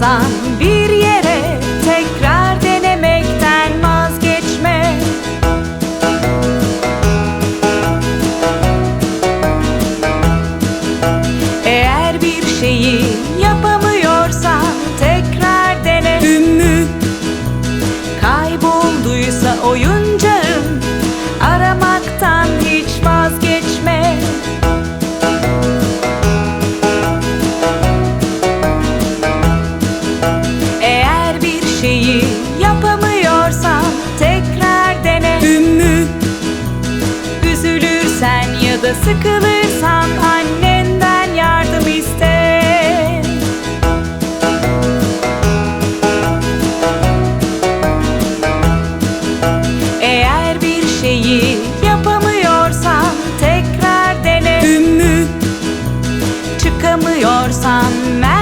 감. da sıkılırsan annenden yardım iste Eğer bir şeyi yapamıyorsan tekrar dene Dün mü? Çıkamıyorsan mer